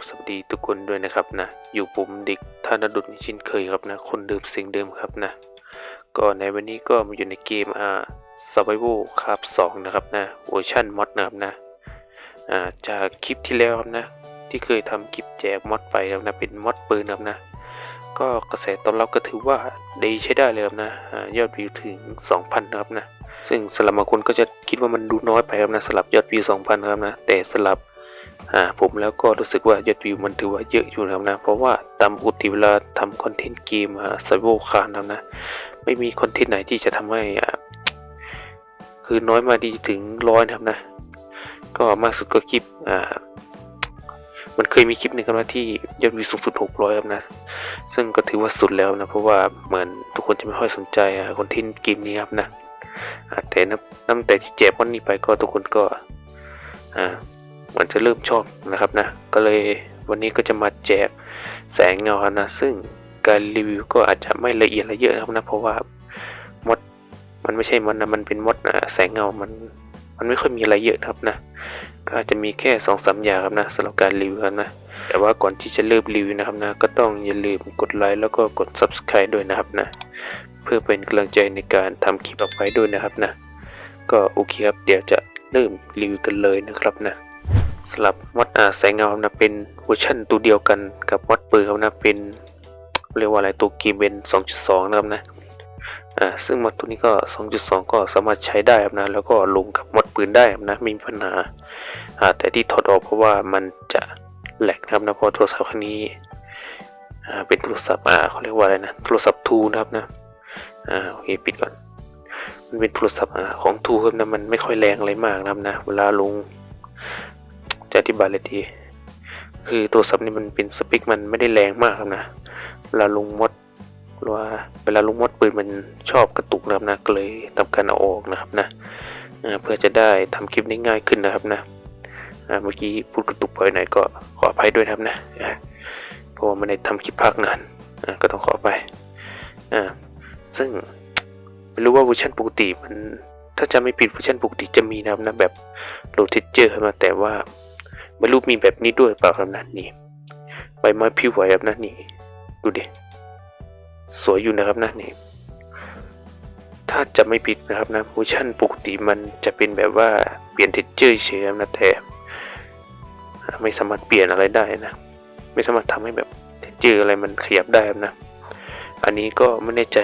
บสวัสดีทุกคนด้วยนะครับนะ อยู่ผมเด็กธนดุลชินเคยครับนะ คนเดิมสียงเดิมครับนะ ก็ในวันนี้ก็มาอยู่ในเกมอ่า Survival คาบ2นะครับนะเวอร์ชันมอดนะครับนะอ่าจากคลิปที่แล้วครับนะ ที่เคยทำคลิปแจกมอดไปครับนะเป็นมอดปืนครับนะ ก็กระแสตอบรับก็ถือว่าดีใช้ได้เลยครับนะอ่ายอดวิวถึง 2,000นะครับนะซึ่งสำหรับบางคนก็จะคิดว่ามันดูน้อยไปครับนะสำหรับยอดวิว2,000ครับนะแต่สำหรับ อ่าผมแล้วก็รู้สึกว่ายอดวิวมันถือว่าเยอะอยู่นะครับนะ เพราะว่าตามปกติเวลาทำคอนเทนต์เกมอ่า Survival คานครับนะ ไม่มีคอนเทนต์ไหนที่จะทำให้อ่าคือน้อยมาดีถึงร้อยนะครับนะ ก็มากสุดก็คลิปอ่ามันเคยมีคลิปหนึ่งครับนะที่ยอดวิวสูงสุด 600 ครับนะ ซึ่งก็ถือว่าสุดแล้วนะ เพราะว่าเหมือนทุกคนจะไม่ค่อยสนใจอ่าคอนเทนต์เกมนี้ครับนะอ่าแต่นับตั้งแต่ที่แจกวันนี้ไปก็ทุกคนก็อ่า มันจะเริ่มชอบนะครับนะ ก็เลยวันนี้ก็จะมาแจกแสงเงาครับนะ ซึ่งการรีวิวก็อาจจะไม่ละเอียดละเยอะนะครับนะ เพราะว่ามดมันไม่ใช่มดนะ มันเป็นมดอ่าแสงเงา มัน มันไม่ค่อยมีอะไรเยอะครับนะ ก็อาจจะมีแค่สองสามอย่างครับนะสำหรับการรีวิวนะ แต่ว่าก่อนที่จะเริ่มรีวิวนะครับนะ ก็ต้องอย่าลืมกดไลค์แล้วก็กด subscribe ด้วยนะครับนะ เพื่อเป็นกำลังใจในการทำคลิปออกไปด้วยนะครับนะ ก็โอเคครับ เดี๋ยวจะเริ่มรีวิวกันเลยนะครับนะ สำหรับมอดแสงเงาครับนะเป็นเวอร์ชันตัวเดียวกันกับมอดปืนครับนะเป็นเรียกว่าอะไรตัวกมเป็น2.2 นะครับนะอ่าซึ่งมอดตัวนี้ก็ 2.2 ก็สามารถใช้ได้ครับนะแล้วก็ลงกับมอดปืนได้ครับนะไม่มีปัญหาอ่าแต่ที่ถอดออกเพราะว่ามันจะแหลกนะครับนะเพราะโทรศัพท์ครื่องนี้อ่าเป็นโทรศัพท์อ่าเขาเรียกว่าอะไรนะโทรศัพท์ทูนะครับนะอ่าโอเคปิดก่อนมันเป็นโทรศัพท์ของทูครับนะมันไม่ค่อยแรงอะไรมากนะครับนะเวลาลง จะอธิบายเลยทีคือโทรศัพท์นี่มันเป็นสเปคมันไม่ได้แรงมากครับนะเวลาลงมดหรือว่าเวลาลงมดปืนมันชอบกระตุกนะครับนะก็เลยทำการเอาออกนะครับนะเพื่อจะได้ทำคลิปได้ง่ายขึ้นนะครับนะเมื่อกี้พูดกระตุกไปหน่อยก็ขออภัยด้วยนะครับนะเพราะว่าไม่ได้ทำคลิปพักนานก็ต้องขอไปอ่าซึ่งไม่รู้ว่าเวอร์ชันปกติมันถ้าจะไม่ผิดเวอร์ชันปกติจะมีนะครับนะแบบโหลดเทเจอร์มาแต่ว่า ไม่รู้มีแบบนี้ด้วยเปล่าครับนะนี่ใบไม้ผิวไหวครับนะนี่ ดูดิสวยอยู่นะครับนะนี่ถ้าจะไม่ผิดนะครับนะเวอร์ชันปกติมันจะเป็นแบบว่าเปลี่ยนเทคเจอร์เฉยนะแต่ไม่สามารถเปลี่ยนอะไรได้นะ ไม่สามารถทำให้แบบเทจออะไรมันขยับได้ครับนะ อันนี้ก็ไม่แน่ใจ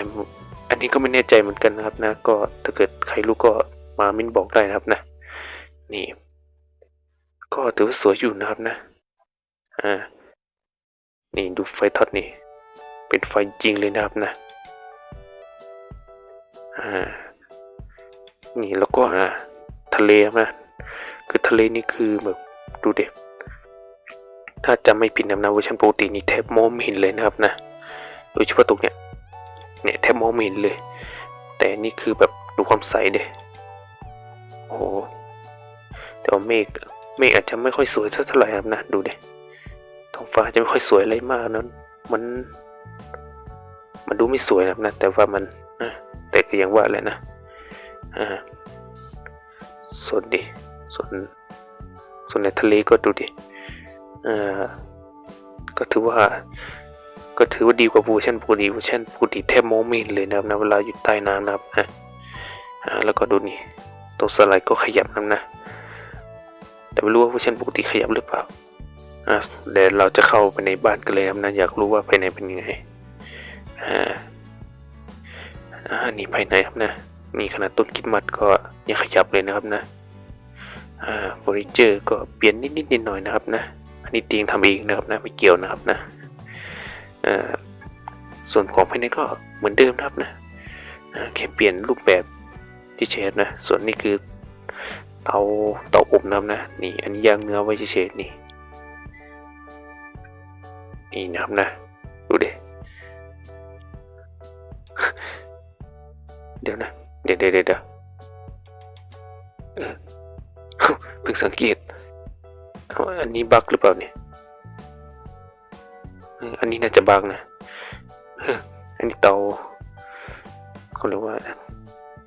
อันนี้ก็ไม่แน่ใจเหมือนกันนะครับนะ ก็ถ้าเกิดใครรู้ก็มามินบอกได้นะครับนะ นี่ ก็ถือว่าสวยอยู่นะครับนะ อ่า นี่ดูไฟท็อตนี่ เป็นไฟจริงเลยนะครับนะ อ่า นี่แล้วก็อ่าทะเลนะคือทะเลนี่คือแบบดูเด็กถ้าจำไม่ผิดนะนะเวอร์ชันปกตินี่แทบมองไม่เห็นเลยนะครับนะ โดยเฉพาะตรงเนี้ย เนี่ยแทบมองไม่เห็นเลย แต่นี่คือแบบดูความใสเด้โอ้โหแต่ว่าเมฆ เมฆอาจจะไม่ค่อยสวยสักเท่าไหร่ครับนะ ดูด้ท้องฟ้าจะไม่ค่อยสวยอะไรมากนั้นมัน มันดูไม่สวยนะครับนะ แต่ว่ามันนะแต่ก็ยังว่าแหละนะอ่าส่วนดิส่วนส่วนในทะเลก็ดูดิอ่าก็ถือว่า ก็ถือว่าดีกว่าเวอร์ชันปกติเวอร์ชันปกติแทบมองไม่เห็นเลยนะครับนะเวลาอยู่ใต้น้ำนะครับฮะอ่าแล้วก็ดูนี่ตัวสไลด์ก็ขยับนะครับนะ แต่ไม่รู้ว่าเวอร์ชันปกติขยับหรือเปล่าเดี๋ยวเราจะเข้าไปในบ้านกันเลยนะครับนะอยากรู้ว่าภายในเป็นยังไงอ่าอ่านี่ภายในครับนะนี่ขนาดต้นคิดมัดก็ยังขยับเลยนะครับนะอ่าเฟอร์นิเจอร์ก็เปลี่ยนนิดนิดนิดหน่อยนะครับนะอันนี้เตียงทำเองนะครับนะไม่เกี่ยวนะครับนะอ่าส่วนของภายในก็เหมือนเดิมนะครับนะแค่เปลี่ยนรูปแบบที่เฉดนะส่วนนี้คือ เตาเตาอบนะครับนะ นี่ อันนี้ย่างเนื้อไว้เฉยๆนี่ นี่นะครับนะ ดูเดิเดี๋ยวนะ เดี๋ยวเดี๋ยวเดี๋ยวเออเพิ่งสังเกต อันนี้บั๊กหรือเปล่าเนี่ย อันนี้น่าจะบั๊กนะ อันนี้เตาเขาเรียกว่า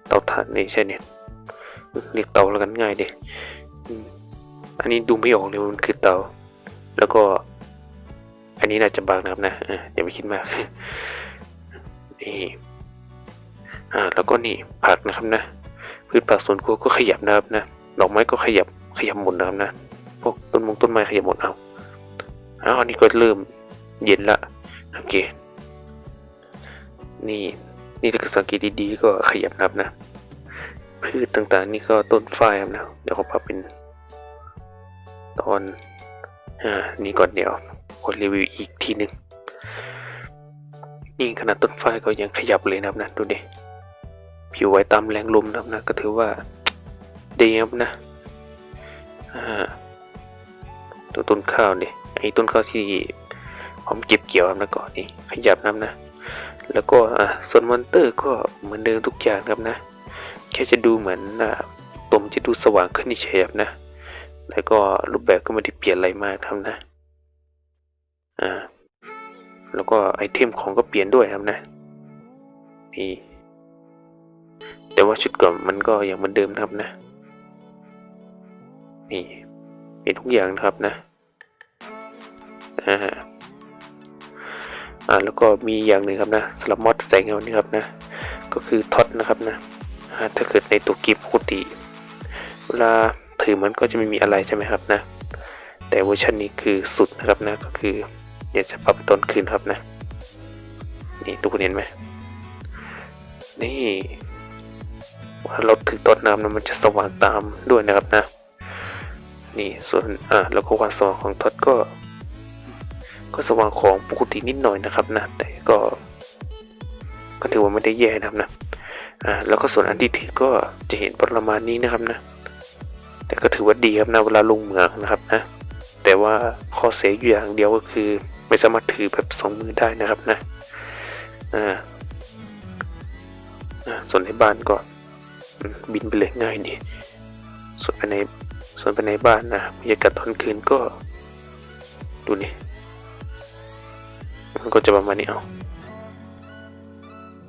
เตาถ่านนี่ใช่เนี่ย เรียกเตาแล้วกันง่ายดิอืมอันนี้ดูไม่ออกเลยมันคือเตา แล้วก็ อันนี้น่าจะบางนะครับนะอย่าไปคิดมากนี่อ่าแล้วก็นี่ผักนะครับนะพืชผักสวนครัวก็ขยับนะครับนะดอกไม้ก็ขยับขยับหมดนะครับนะพวกต้นมงต้นไม้ขยับหมดเอาเอาอันนี้ก็เริ่มเย็นละโอเค นี่นี่ถ้าสังเกตดีๆก็ขยับนะครับนะ พืชต่างๆ นี่ก็ต้นฝ้ายครับนะเดี๋ยวเขาพับเป็น ตอนอ่านี่ก่อนเดี๋ยวกดรีวิวอีกทีหนึ่งนี่ขนาดต้นฝ้ายก็ยังขยับเลยนะครับนะดูดิผิวไหวตามแรงลมนะครับนะก็ถือว่าดีครับนะตัวต้นข้าวเนี่ยไอ้ต้นข้าวที่ผมเก็บเกี่ยวครับนะก่อนนี่ขยับนะครับนะ แล้วก็อ่าส่วนมอนเตอร์ก็เหมือนเดิมทุกอย่างครับนะ แค่จะดูเหมือนอ่าตมจะดูสว่างขึ้นเฉยๆนะ แล้วก็รูปแบบก็ไม่ได้เปลี่ยนอะไรมากครับนะ อ่า แล้วก็ไอเทมของก็เปลี่ยนด้วยครับนะ นี่ แต่ว่าชุดก่อนมันก็ยังเหมือนเดิมครับนะ นี่เปลี่ยนทุกอย่างนะครับนะ อ่า อ่า แล้วก็มีอย่างหนึ่งครับนะสำหรับมอดแสงเงานี่ครับนะ ก็คือท็อตนะครับนะ ถ้าเกิดในตัวกิฟปกติ เวลาถือมันก็จะไม่มีอะไรใช่ไหมครับนะ แต่เวอร์ชันนี้คือสุดนะครับนะก็คือเดี๋ยวจะปรับตอนคืนครับนะ นี่ทุกคนเห็นไหมนี่เราถือต้นน้ำนะมันจะสว่างตามด้วยนะครับนะ นี่ส่วนอ่าแล้วก็ความสว่างของท็อตก็ ก็สว่างของปกตินิดหน่อยนะครับนะ แต่ก็ ก็ถือว่าไม่ได้แย่นะครับนะ อ่าแล้วก็ส่วนอันที่ถือก็จะเห็นประมาณนี้นะครับนะ แต่ก็ถือว่าดีครับนะเวลาลงเหมืองนะครับนะ แต่ว่าข้อเสียอยู่อย่างเดียวก็คือ ไม่สามารถถือแบบสองมือได้นะครับนะอ่าส่วนในบ้านก็บินไปเลยง่ายดี ส่วนภายในส่วนภายในบ้านนะบรรยากาศตอนคืนก็ ดูนี่มันก็จะประมาณนี้เอา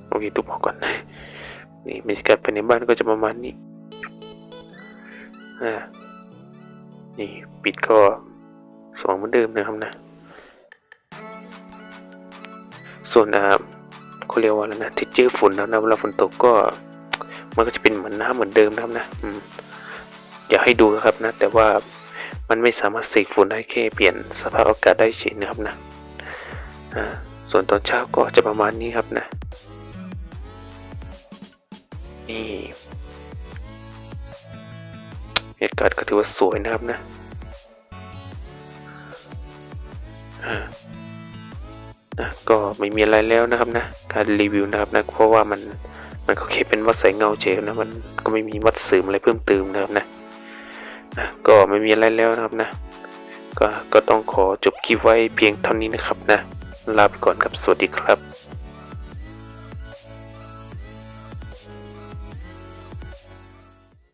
โอเคตุ๊บออกก่อน นี่บรรยากาศภายในบ้านก็จะประมาณนี้อ่านี่ปิดก็สองเหมือนเดิมนะครับนะ ส่วนอ่าเขาเรียกว่าอะไรนะที่เจอฝุ่นแล้วนะเวลาฝนตกก็ มันก็จะเป็นเหมือนน้ำเหมือนเดิมนะครับนะอืมอยากให้ดูนะครับนะ แต่ว่ามันไม่สามารถเสกฝุ่นได้แค่เปลี่ยนสภาพอากาศได้เฉยนะครับนะส่วนตอนเช้าก็จะประมาณนี้ครับนะ นี่เหตุการณ์ก็ถือว่าสวยนะครับนะนะก็ไม่มีอะไรแล้วนะครับนะการรีวิวนะครับนะเพราะว่ามันมันก็แค่เป็นวัดแสงเงาเฉยนะมันก็ไม่มีวัดเสริมอะไรเพิ่มเติมนะครับนะนะก็ไม่มีอะไรแล้วนะครับนะก็ก็ต้องขอจบคลิปไว้เพียงเท่านี้นะครับนะลาไปก่อนครับสวัสดีครับ